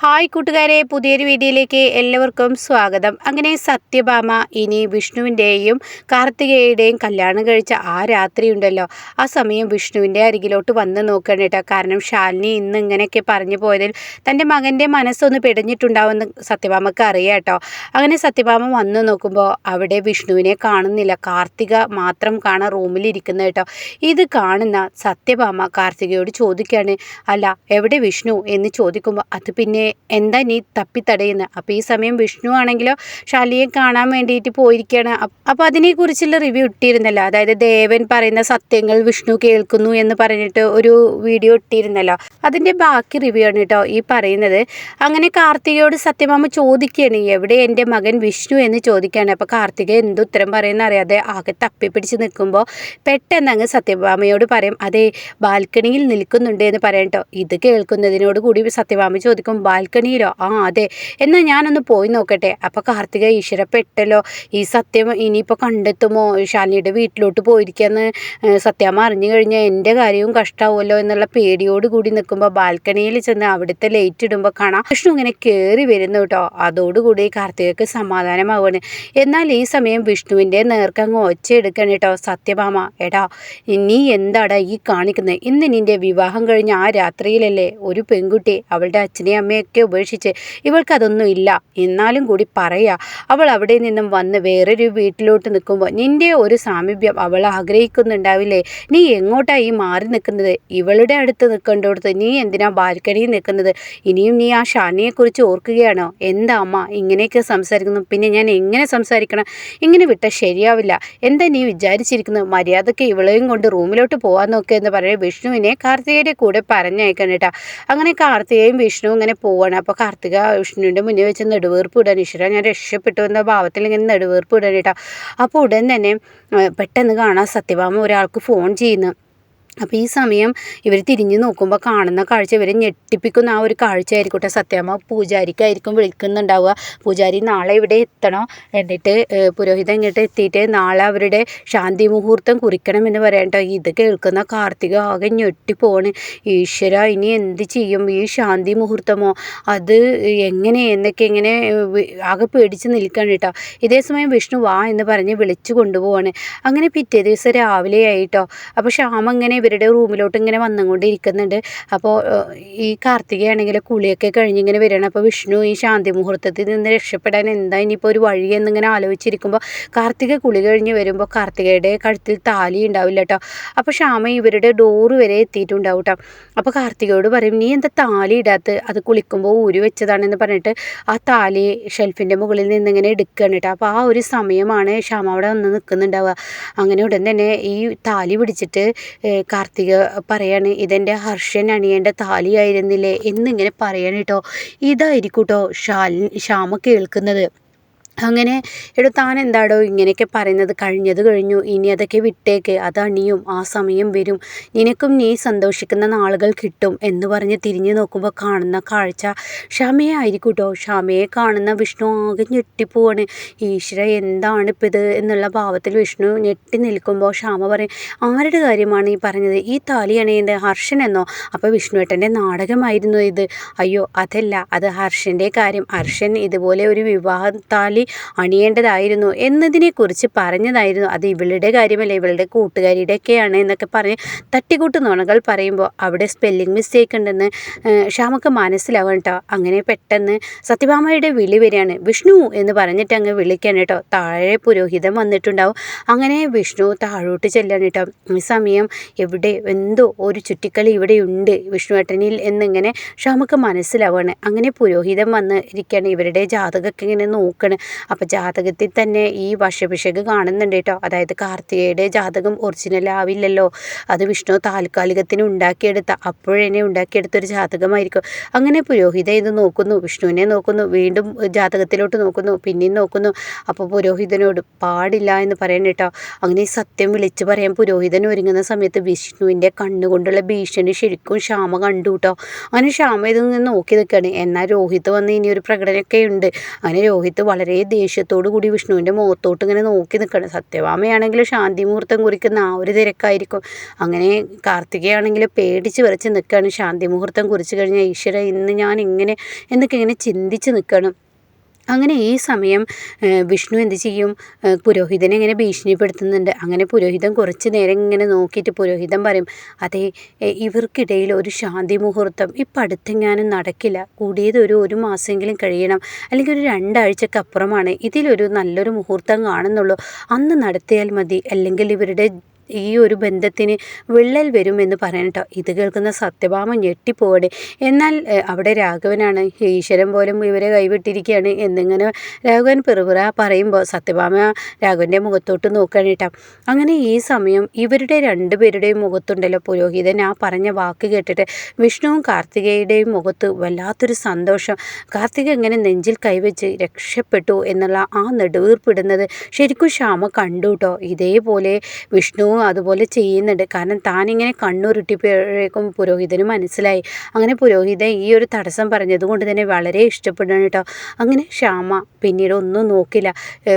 Hi കൂട്ടുകാരെ പുതിയൊരു വീഡിയോയിലേക്ക് എല്ലാവർക്കും സ്വാഗതം. അങ്ങനെ സത്യഭാമ ഇനി വിഷ്ണുവിന്റെയും കാർത്തികയുടെയും കല്യാണം കഴിച്ച ആ രാത്രി ഉണ്ടല്ലോ ആ സമയം വിഷ്ണുവിന്റെ അരികിലോട്ട് വന്ന് നോക്കണം കേട്ടോ. കാരണം ശാലിനി ഇന്ന് ഇങ്ങനെയൊക്കെ പറഞ്ഞു പോയതിൽ തന്റെ മകന്റെ മനസ്സൊന്ന് പിടഞ്ഞിട്ടുണ്ടാവുമെന്ന് സത്യഭാമക്ക് അറിയാം കേട്ടോ. അങ്ങനെ സത്യഭാമ വന്ന് നോക്കുമ്പോൾ അവിടെ വിഷ്ണുവിനെ കാണുന്നില്ല. കാർത്തിക മാത്രം കാണാൻ റൂമിലിരിക്കുന്ന കേട്ടോ. ഇത് കാണുന്ന സത്യഭാമ കാർത്തികയോട് ചോദിക്കുകയാണ് അല്ല എവിടെ വിഷ്ണു? എന്ന് ചോദിക്കുമ്പോൾ അത് പിന്നെ എന്താ നീ തപ്പിത്തടയുന്നത് അപ്പോൾ ഈ സമയം വിഷ്ണു ആണെങ്കിലോ ശാലിയെ കാണാൻ വേണ്ടിയിട്ട് പോയിരിക്കുകയാണ് അപ്പോൾ അതിനെക്കുറിച്ചുള്ള റിവ്യൂ ഇട്ടിരുന്നല്ലോ. അതായത് ദേവൻ പറയുന്ന സത്യങ്ങൾ വിഷ്ണു കേൾക്കുന്നു എന്ന് പറഞ്ഞിട്ട് ഒരു വീഡിയോ ഇട്ടിരുന്നല്ലോ. അതിന്റെ ബാക്കി റിവ്യൂ ആണ് കേട്ടോ ഈ പറയുന്നത്. അങ്ങനെ കാർത്തികയോട് സത്യമാമ ചോദിക്കുകയാണ് എവിടെ എന്റെ മകൻ വിഷ്ണു എന്ന് ചോദിക്കുകയാണ്? അപ്പോൾ കാർത്തിക എന്ത് ഉത്തരം പറയുന്ന അറിയാതെ ആകെ തപ്പിപ്പിടിച്ച് നിൽക്കുമ്പോൾ പെട്ടെന്ന് അങ്ങ് സത്യഭാമയോട് പറയും അതെ ബാൽക്കണിയിൽ നിൽക്കുന്നുണ്ട് എന്ന് പറയാം കേട്ടോ ഇത് കേൾക്കുന്നതിനോട് കൂടി സത്യഭാമ ചോദിക്കും ബാൽക്കണിയിലോ? ആ അതെ. എന്നാൽ ഞാനൊന്ന് പോയി നോക്കട്ടെ. അപ്പോൾ കാർത്തിക ഈശ്വര പെട്ടല്ലോ. ഈ സത്യം ഇനിയിപ്പോൾ കണ്ടെത്തുമോ? ശാലിനിയുടെ വീട്ടിലോട്ട് പോയിരിക്കാന്ന് സത്യാമ്മ അറിഞ്ഞു കഴിഞ്ഞാൽ എന്റെ കാര്യവും കഷ്ടാവുമല്ലോ എന്നുള്ള പേടിയോട് കൂടി നിൽക്കുമ്പോൾ ബാൽക്കണിയിൽ ചെന്ന് അവിടുത്തെ ലൈറ്റ് ഇടുമ്പോൾ കാണാം. വിഷ്ണു ഇങ്ങനെ കയറി വരുന്നു കേട്ടോ. അതോടുകൂടി കാർത്തികക്ക് സമാധാനമാവുകയാണ് എന്നാൽ ഈ സമയം വിഷ്ണുവിന്റെ നേർക്കങ്ങ് ഒച്ചയെടുക്കണം കേട്ടോ സത്യഭാമ. എടാ നീ എന്താടാ ഈ കാണിക്കുന്നത് ഇന്ന് നിന്റെ വിവാഹം കഴിഞ്ഞ ആ രാത്രിയിലല്ലേ ഒരു പെൺകുട്ടി അവളുടെ അച്ഛനെയും അമ്മയൊക്കെ ഒക്കെ ഉപേക്ഷിച്ച് ഇവൾക്കതൊന്നും ഇല്ല എന്നാലും കൂടി പറയുക അവൾ അവിടെ നിന്നും വന്ന് വേറൊരു വീട്ടിലോട്ട് നിൽക്കുമ്പോൾ നിന്റെ ഒരു സാമീപ്യം അവൾ ആഗ്രഹിക്കുന്നുണ്ടാവില്ലേ? നീ എങ്ങോട്ടാ ഈ മാറി നിൽക്കുന്നത്? ഇവളുടെ അടുത്ത് നിൽക്കേണ്ടടുത്ത് നീ എന്തിനാ ബാൽക്കണിയിൽ നിൽക്കുന്നത്? ഇനിയും നീ ആ ഷാനിയെക്കുറിച്ച് ഓർക്കുകയാണോ? എന്താ അമ്മ ഇങ്ങനെയൊക്കെ സംസാരിക്കുന്നു? പിന്നെ ഞാൻ എങ്ങനെ സംസാരിക്കണം? ഇങ്ങനെ വിട്ടാൽ ശരിയാവില്ല. എന്താ നീ വിചാരിച്ചിരിക്കുന്നത്? മര്യാദയ്ക്ക് ഇവളെയും കൊണ്ട് റൂമിലോട്ട് പോകാൻ നോക്കുക എന്ന് പറയുന്നത് വിഷ്ണുവിനെ കാർത്തികയുടെ കൂടെ പറഞ്ഞയക്കണം കേട്ടോ. അങ്ങനെ കാർത്തികയും വിഷ്ണുവും ഇങ്ങനെ പോവാൻ പോവാണ്. അപ്പോൾ കാർത്തിക വിഷ്ണുവിന്റെ മുന്നിൽ വെച്ച് നെടുവേർപ്പ് ഇടാൻ ഈശ്വര ഞാൻ രക്ഷപ്പെട്ടു എന്ന ഭാവത്തിൽ ഇങ്ങനെ നെടുവേർപ്പ് ഇടാൻ കേട്ടോ അപ്പോൾ ഉടൻ തന്നെ പെട്ടെന്ന് കാണാൻ സത്യഭാമ ഒരാൾക്ക് ഫോൺ ചെയ്യുന്നു. അപ്പോൾ ഈ സമയം ഇവർ തിരിഞ്ഞ് നോക്കുമ്പോൾ കാണുന്ന കാഴ്ച ഇവരെ ഞെട്ടിപ്പിക്കുന്ന ആ ഒരു കാഴ്ച ആയിരിക്കട്ടെ സത്യമ്മ പൂജാരിക്കായിരിക്കും വിളിക്കുന്നുണ്ടാവുക. പൂജാരി നാളെ ഇവിടെ എത്തണം. എന്നിട്ട് പുരോഹിതൻ ഇങ്ങോട്ട് എത്തിയിട്ട് നാളെ അവരുടെ ശാന്തി മുഹൂർത്തം കുറിക്കണമെന്ന് പറയട്ടോ ഇത് കേൾക്കുന്ന കാർത്തിക ആകെ ഞെട്ടിപ്പോണ്. ഈശ്വര ഇനി എന്ത് ചെയ്യും? ഈ ശാന്തി മുഹൂർത്തമോ? അത് എങ്ങനെ എന്നൊക്കെ ഇങ്ങനെ ആകെ പേടിച്ച് നിൽക്കണം കേട്ടോ. ഇതേ സമയം വിഷ്ണു വാ എന്ന് പറഞ്ഞ് വിളിച്ചു കൊണ്ടുപോവാണ്. അങ്ങനെ പിറ്റേ ദിവസം രാവിലെ ആയിട്ടോ അപ്പോൾ ശ്യാമ ഇങ്ങനെ ഇവരുടെ റൂമിലോട്ട് ഇങ്ങനെ വന്നുകൊണ്ട് ഇരിക്കുന്നുണ്ട് അപ്പോൾ ഈ കാർത്തികയാണെങ്കിൽ കുളിയൊക്കെ കഴിഞ്ഞ് ഇങ്ങനെ വരികയാണ്. അപ്പോൾ വിഷ്ണു ഈ ശാന്തി മുഹൂർത്തത്തിൽ നിന്ന് രക്ഷപ്പെടാൻ എന്താ ഇനിയിപ്പോൾ ഒരു വഴി എന്നിങ്ങനെ ആലോചിച്ചിരിക്കുമ്പോൾ കാർത്തിക കുളി കഴിഞ്ഞ് വരുമ്പോൾ കാർത്തികയുടെ കഴുത്തിൽ താലി ഉണ്ടാവില്ല കേട്ടോ അപ്പോൾ ശ്യാമ ഇവരുടെ ഡോറ് വരെ എത്തിയിട്ടുണ്ടാവും കേട്ടോ അപ്പോൾ കാർത്തികയോട് പറയും നീ എന്താ താലി ഇടാത്ത? അത് കുളിക്കുമ്പോൾ ഊരി വെച്ചതാണെന്ന് പറഞ്ഞിട്ട് ആ താലി ഷെൽഫിന്റെ മുകളിൽ നിന്ന് ഇങ്ങനെ എടുക്കുകയാണ് കേട്ടോ അപ്പോൾ ആ ഒരു സമയമാണ് ശ്യാമ അവിടെ വന്ന് നിൽക്കുന്നുണ്ടാവുക അങ്ങനെ ഉടൻ തന്നെ ഈ താലി പിടിച്ചിട്ട് കാർത്തിക പറയാണ് ഇതെന്റെ ഹർഷൻ അണിയേണ്ട താലിയായിരുന്നില്ലേ? എന്നിങ്ങനെ പറയണം കേട്ടോ ഇതായിരിക്കും കേട്ടോ ഷാൽ ശ്യാമ കേൾക്കുന്നത്. അങ്ങനെ എടോ താൻ എന്താടോ ഇങ്ങനെയൊക്കെ പറയുന്നത്? കഴിഞ്ഞത് കഴിഞ്ഞു. ഇനി അതൊക്കെ വിട്ടേക്ക്. അതണിയും ആ സമയം വരും. നിനക്കും നീ സന്തോഷിക്കുന്ന നാളുകൾ കിട്ടും എന്ന് പറഞ്ഞ് തിരിഞ്ഞു നോക്കുമ്പോൾ കാണുന്ന കാഴ്ച ക്ഷമയെ ആയിരിക്കും കേട്ടോ ക്ഷമയെ കാണുന്ന വിഷ്ണു ആകെ ഞെട്ടിപ്പോവാണ്. ഈശ്വര എന്താണ് ഇപ്പം ഇത് എന്നുള്ള ഭാവത്തിൽ വിഷ്ണു ഞെട്ടി നിൽക്കുമ്പോൾ ക്ഷമ പറയും ആരുടെ കാര്യമാണ് ഈ പറഞ്ഞത്? ഈ താലി അണിയുന്നത് ഹർഷൻ എന്നോ? അപ്പോൾ വിഷ്ണുവേട്ടന്റെ നാടകമായിരുന്നു ഇത്. അയ്യോ അതല്ല. അത് ഹർഷന്റെ കാര്യം. ഹർഷൻ ഇതുപോലെ ഒരു വിവാഹ താലി അണിയേണ്ടതായിരുന്നു എന്നതിനെക്കുറിച്ച് പറഞ്ഞതായിരുന്നു. അത് ഇവളുടെ കാര്യമല്ല ഇവളുടെ കൂട്ടുകാരിയുടെയൊക്കെയാണ് എന്നൊക്കെ പറഞ്ഞ് തട്ടിക്കൂട്ട് നുണകൾ പറയുമ്പോൾ അവിടെ സ്പെല്ലിംഗ് മിസ്റ്റേക്ക് ഉണ്ടെന്ന് ഷാമൊക്കെ മനസ്സിലാവും കേട്ടോ. അങ്ങനെ പെട്ടെന്ന് സത്യഭാമയുടെ വിളി വരികയാണ്. വിഷ്ണു എന്ന് പറഞ്ഞിട്ട് അങ്ങ് വിളിക്കാൻ കേട്ടോ. താഴെ പുരോഹിതം വന്നിട്ടുണ്ടാവും. അങ്ങനെ വിഷ്ണു താഴോട്ട് ചെല്ലാണ് കേട്ടോ. ഈ സമയം എവിടെ എന്തോ ഒരു ചുറ്റിക്കളി ഇവിടെ ഉണ്ട് വിഷ്ണുവേട്ടനിൽ എന്നിങ്ങനെ ഷാമക്ക് മനസ്സിലാവുകയാണ്. അങ്ങനെ പുരോഹിതം വന്ന് ഇരിക്കുകയാണ്. ഇവരുടെ ജാതകമൊക്കെ ഇങ്ങനെ നോക്കണം അപ്പോൾ ജാതകത്തിൽ തന്നെ ഈ വശപിശക് കാണുന്നുണ്ട് കേട്ടോ. അതായത് കാർത്തികയുടെ ജാതകം ഒറിജിനൽ ആവില്ലല്ലോ. അത് വിഷ്ണു താൽക്കാലികത്തിന് ഉണ്ടാക്കിയെടുത്ത അപ്പോഴേനെ ഉണ്ടാക്കിയെടുത്തൊരു ജാതകമായിരിക്കും. അങ്ങനെ പുരോഹിത ഇത് നോക്കുന്നു വിഷ്ണുവിനെ നോക്കുന്നു വീണ്ടും ജാതകത്തിലോട്ട് നോക്കുന്നു പിന്നെയും നോക്കുന്നു. അപ്പോൾ പുരോഹിതനോട് പാടില്ല എന്ന് പറയണം കേട്ടോ. അങ്ങനെ സത്യം വിളിച്ചു പറയാൻ പുരോഹിതൻ ഒരുങ്ങുന്ന സമയത്ത് വിഷ്ണുവിന്റെ കണ്ണുകൊണ്ടുള്ള ഭീഷണി ശരിക്കും ക്ഷാമ കണ്ടു കേട്ടോ. അങ്ങനെ ക്ഷാമ ഇതിൽ നിന്ന് നോക്കി നിൽക്കുകയാണ്. എന്നാൽ രോഹിത് വന്ന് ഇനിയൊരു പ്രകടനമൊക്കെ ഉണ്ട്. അങ്ങനെ രോഹിത് വളരെ വളരെ ദേഷ്യത്തോടു കൂടി വിഷ്ണുവിന്റെ മുഖത്തോട്ട് ഇങ്ങനെ നോക്കി നിൽക്കണം. സത്യഭാമയാണെങ്കിൽ ശാന്തി മുഹൂർത്തം കുറിക്കുന്ന ആ ഒരു തിരക്കായിരിക്കും. അങ്ങനെ കാർത്തികയാണെങ്കിൽ പേടിച്ച് വരച്ച് നിൽക്കുകയാണ്. ശാന്തി മുഹൂർത്തം കുറിച്ച് കഴിഞ്ഞാൽ ഈശ്വര ഇന്ന് ഞാൻ ഇങ്ങനെ എന്നൊക്കെ ഇങ്ങനെ ചിന്തിച്ച് നിൽക്കണം. അങ്ങനെ ഈ സമയം വിഷ്ണു എന്ത് ചെയ്യും? പുരോഹിതനെ ഇങ്ങനെ ഭീഷണിപ്പെടുത്തുന്നുണ്ട്. അങ്ങനെ പുരോഹിതൻ കുറച്ച് നേരം ഇങ്ങനെ നോക്കിയിട്ട് പുരോഹിതൻ പറയും അതെ ഇവർക്കിടയിൽ ഒരു ശാന്തി മുഹൂർത്തം. ഇപ്പം അടുത്തെങ്ങാനും നടക്കില്ല. കൂടിയത് ഒരു ഒരു മാസമെങ്കിലും കഴിയണം. അല്ലെങ്കിൽ ഒരു രണ്ടാഴ്ചക്ക് അപ്പുറമാണ്. ഇതിലൊരു നല്ലൊരു മുഹൂർത്തം കാണുന്നുള്ളൂ. അന്ന് നടത്തിയാൽ മതി. അല്ലെങ്കിൽ ഇവരുടെ ഈ ഒരു ബന്ധത്തിന് വിള്ളൽ വരുമെന്ന് പറയണട്ടോ ഇത് കേൾക്കുന്ന സത്യഭാമ ഞെട്ടിപ്പോടെ. എന്നാൽ അവിടെ രാഘവനാണ് ഈശ്വരൻ പോലും ഇവരെ കൈവിട്ടിരിക്കുകയാണ് എന്നിങ്ങനെ രാഘവൻ പെറുപുറ പറയുമ്പോൾ സത്യഭാമ രാഘവന്റെ മുഖത്തോട്ട് നോക്കുകയാണ് കേട്ടോ അങ്ങനെ ഈ സമയം ഇവരുടെ രണ്ടുപേരുടെയും മുഖത്തുണ്ടല്ലോ പുരോഹിതൻ. ആ പറഞ്ഞ വാക്ക് കേട്ടിട്ട് വിഷ്ണുവും കാർത്തികയുടെയും മുഖത്ത് വല്ലാത്തൊരു സന്തോഷം. കാർത്തിക എങ്ങനെ നെഞ്ചിൽ കൈവച്ച് രക്ഷപ്പെട്ടു എന്നുള്ള ആ നെടുവീർപ്പിടുന്നത് ശരിക്കും ശ്യാമ കണ്ടു കേട്ടോ ഇതേപോലെ വിഷ്ണുവും അതുപോലെ ചെയ്യുന്നുണ്ട്. കാരണം താനിങ്ങനെ കണ്ണുരുട്ടിപ്പോഴേക്കും പുരോഹിതന് മനസ്സിലായി. അങ്ങനെ പുരോഹിതൻ ഈ ഒരു തടസ്സം പറഞ്ഞതുകൊണ്ട് തന്നെ വളരെ ഇഷ്ടപ്പെടുകയാണ് കേട്ടോ. അങ്ങനെ ക്ഷാമ പിന്നീട് ഒന്നും നോക്കില്ല.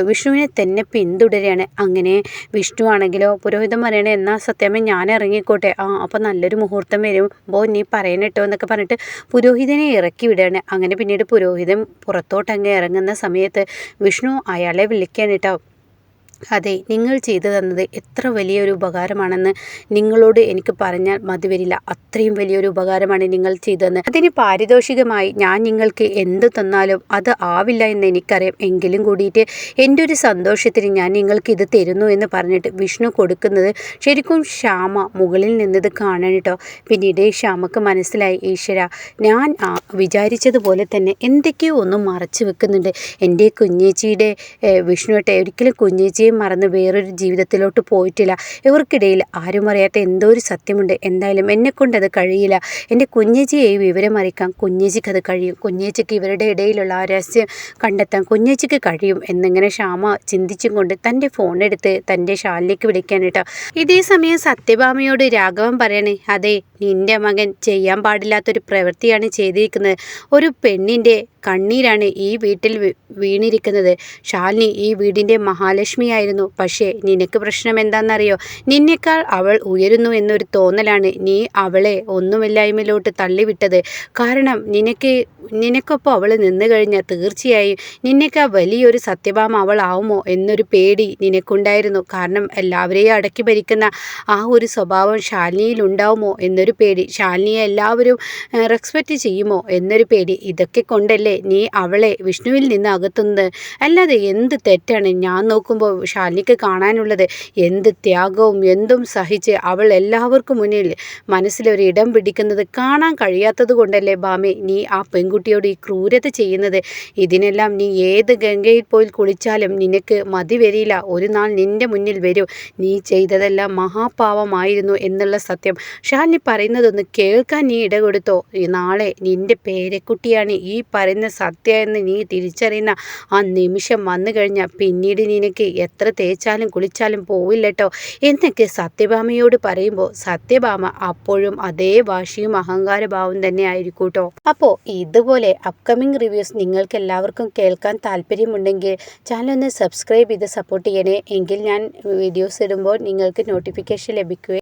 വിഷ്ണുവിനെ തന്നെ പിന്തുടരുകയാണ്. അങ്ങനെ വിഷ്ണു ആണെങ്കിലോ പുരോഹിതൻ പറയണേ എന്നാൽ സത്യമേ ഞാൻ ഇറങ്ങിക്കോട്ടെ. ആ അപ്പോൾ നല്ലൊരു മുഹൂർത്തം വരുമ്പോൾ നീ പറയണട്ടോ എന്നൊക്കെ പറഞ്ഞിട്ട് പുരോഹിതനെ ഇറക്കി വിടുകയാണ്. അങ്ങനെ പിന്നീട് പുരോഹിതൻ പുറത്തോട്ടങ്ങ് ഇറങ്ങുന്ന സമയത്ത് വിഷ്ണു അയാളെ വിളിക്കാൻ കേട്ടോ. അതെ നിങ്ങൾ ചെയ്തു തന്നത് എത്ര വലിയൊരു ഉപകാരമാണെന്ന് നിങ്ങളോട് എനിക്ക് പറഞ്ഞാൽ മതി വരില്ല. അത്രയും വലിയൊരു ഉപകാരമാണ് നിങ്ങൾ ചെയ്തതെന്ന്. അതിന് പാരിതോഷികമായി ഞാൻ നിങ്ങൾക്ക് എന്ത് തന്നാലും അത് ആവില്ല എന്ന് എനിക്കറിയാം. എങ്കിലും കൂടിയിട്ട് എന്റെ ഒരു സന്തോഷത്തിന് ഞാൻ നിങ്ങൾക്ക് ഇത് തരുന്നു എന്ന് പറഞ്ഞിട്ട് വിഷ്ണു കൊടുക്കുന്നത് ശരിക്കും ശ്യാമ മുകളിൽ നിന്നത് കാണണം കേട്ടോ പിന്നീട് ശ്യാമക്ക് മനസ്സിലായി ഈശ്വര ഞാൻ വിചാരിച്ചതുപോലെ തന്നെ എന്തൊക്കെയോ ഒന്നും മറച്ചു വെക്കുന്നുണ്ട്. എന്റെ കുഞ്ഞേച്ചിയുടെ വിഷ്ണുവേട്ടെ ഒരിക്കലും കുഞ്ഞേച്ചിയെ ആരെയും മറന്ന് വേറൊരു ജീവിതത്തിലോട്ട് പോയിട്ടില്ല. ഇവർക്കിടയിൽ ആരും അറിയാത്ത എന്തോ ഒരു സത്യമുണ്ട്. എന്തായാലും എന്നെക്കൊണ്ട് അത് കഴിയില്ല. എന്റെ കുഞ്ഞേച്ചിയെ വിവരം അറിയിക്കാം കുഞ്ഞേച്ചിക്ക് അത് കഴിയും. കുഞ്ഞേച്ചിക്ക് ഇവരുടെ ഇടയിലുള്ള ആ രഹസ്യം കണ്ടെത്താൻ കുഞ്ഞേച്ചിക്ക് കഴിയും എന്നിങ്ങനെ ശ്യാമ ചിന്തിച്ചും കൊണ്ട് തന്റെ ഫോൺ എടുത്ത് തന്റെ ഷാലിലേക്ക് വിളിക്കാനിട്ടോ ഇതേ സമയം സത്യഭാമയോട് രാഘവൻ പറയണേ അതെ നിന്റെ മകൻ ചെയ്യാൻ പാടില്ലാത്തൊരു പ്രവൃത്തിയാണ് ചെയ്തിരിക്കുന്നത്. ഒരു പെണ്ണിന്റെ കണ്ണീരാണ് ഈ വീട്ടിൽ വീണിരിക്കുന്നത്. ശാലിനി ഈ വീടിന്റെ മഹാലക്ഷ്മിയായിരുന്നു. പക്ഷേ നിനക്ക് പ്രശ്നം എന്താണെന്നറിയോ? നിന്നേക്കാൾ അവൾ ഉയരുന്നു എന്നൊരു തോന്നലാണ് നീ അവളെ ഒന്നുമില്ലായ്മയിലോട്ട് തള്ളിവിട്ടത്. കാരണം നിനക്ക് നിനക്കൊപ്പം അവൾ നിന്ന് കഴിഞ്ഞാൽ തീർച്ചയായും നിന്നേക്കാൾ വലിയൊരു സത്യഭാമ അവളാവുമോ എന്നൊരു പേടി നിനക്കുണ്ടായിരുന്നു. കാരണം എല്ലാവരെയും അടക്കി ഭരിക്കുന്ന ആ ഒരു സ്വഭാവം ശാലിനിയിൽ ഉണ്ടാവുമോ എന്നൊരു പേടി ശാലിനിയെ എല്ലാവരും റെസ്പെക്റ്റ് ചെയ്യുമോ എന്നൊരു പേടി ഇതൊക്കെ കൊണ്ടല്ലേ അല്ലേ നീ അവളെ വിഷ്ണുവിൽ നിന്ന് അകത്തുന്നത് അല്ലാതെ എന്ത് തെറ്റാണ് ഞാൻ നോക്കുമ്പോൾ ശാലിനിക്ക് കാണാനുള്ളത്? എന്ത് ത്യാഗവും എന്തും സഹിച്ച് അവൾ എല്ലാവർക്കും മുന്നിൽ മനസ്സിലൊരു ഇടം പിടിക്കുന്നത് കാണാൻ കഴിയാത്തത് കൊണ്ടല്ലേ ബാമേ നീ ആ പെൺകുട്ടിയോട് ഈ ക്രൂരത ചെയ്യുന്നത്? ഇതിനെല്ലാം നീ ഏത് ഗംഗയിൽ പോയി കുളിച്ചാലും നിനക്ക് മതി വരില്ല. ഒരു നാൾ നിന്റെ മുന്നിൽ വരും. നീ ചെയ്തതെല്ലാം മഹാപാവമായിരുന്നു എന്നുള്ള സത്യം. ഷാലിനി പറയുന്നതൊന്ന് കേൾക്കാൻ നീ ഇടകൊടുത്തോ? നാളെ നിന്റെ പേരക്കുട്ടിയാണ് ഈ പറയുന്ന പറയുന്ന സത്യമെന്ന് നീ തിരിച്ചറിയുന്ന ആ നിമിഷം വന്നു കഴിഞ്ഞാൽ പിന്നീട് നിനക്ക് എത്ര തേച്ചാലും കുളിച്ചാലും പോവില്ലട്ടോ. എന്നൊക്കെ സത്യഭാമയോട് പറയുമ്പോൾ സത്യഭാമ അപ്പോഴും അതേ വാശിയും അഹങ്കാരഭാവം തന്നെ ആയിരിക്കും കേട്ടോ അപ്പോൾ ഇതുപോലെ അപ്കമിങ് റിവ്യൂസ് നിങ്ങൾക്ക് എല്ലാവർക്കും കേൾക്കാൻ താല്പര്യമുണ്ടെങ്കിൽ ചാനൽ ഒന്ന് സബ്സ്ക്രൈബ് ചെയ്ത് സപ്പോർട്ട് ചെയ്യണേ. എങ്കിൽ ഞാൻ വീഡിയോസ് ഇടുമ്പോൾ നിങ്ങൾക്ക് നോട്ടിഫിക്കേഷൻ ലഭിക്കുകയും